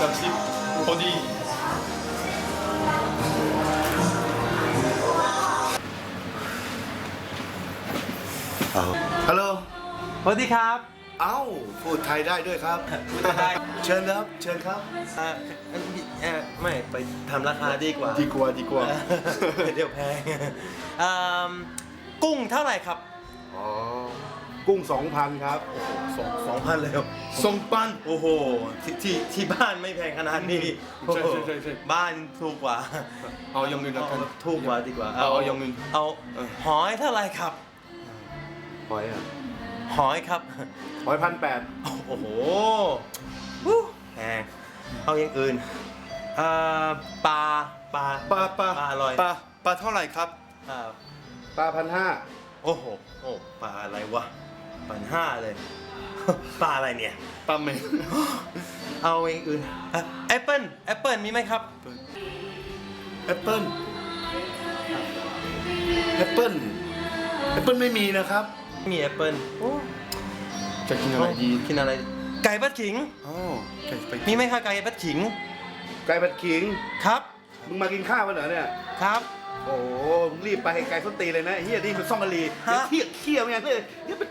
어 디? ฮัลโหล สวัสดีครับเอ้าพูดไทยได้ด้วยครับ พูดไทยเชิญครับ เชิญครับอ่าอันนี้เอ่อไม่ไปทำราคาดีกว่า ดีกว่าดีกว่า เดี๋ยวแพงอืมกุ้งเท่าไหร่ครับ อ๋อ กุ้งสองพันครับ สองสองพันเลยเหรอ송 빤. โอ้โหที่ที่ที่บ้านไม่แพงขนาดนี้ใช่ใช่ใช่ใช่บ้านถูกกว่าเอายังเงินเอากันถูกกว่าดีกว่าเอาเอาอย่างอื่น เอาเออหอยเท่าไหร่ครับ หอยอะหอยครับ หอยพันแปดโอ้โหวู้แพงเอาอย่างอื่นเอ่อปลาปลา ปลาปลาปลาอร่อย ปลาปลาเท่าไหร่ครับ อ่าปลาพันห้าโอ้โหโอ้ปลาอะไรวะ ปันห้าเลย ปลาอะไรเนี่ยปลาเมนเอาอย่างอื่นแอปเปิลแอปเปิลมีไหมครับแอปเปิ้ลแอปเปิ้ลแอปเปิ้ลไม่มีนะครับ มีแอปเปิลจะกินอะไรดีกินอะไร ไก่บัดขิงอ๋อไปไปมีไหมครับไก่บัดขิง ไก่ผัดขิงครับมึงมากินข้าวกันเหรอเนี่ยครับโอ้โหมึงรีบไปให้ไกลส้นตีนเลยนะไอ้เฮียนี่มันซ่องกะลีฮะเดี๋ยวเที่ยเคี่ยวเนี่ยเลยเดี๋ยวไป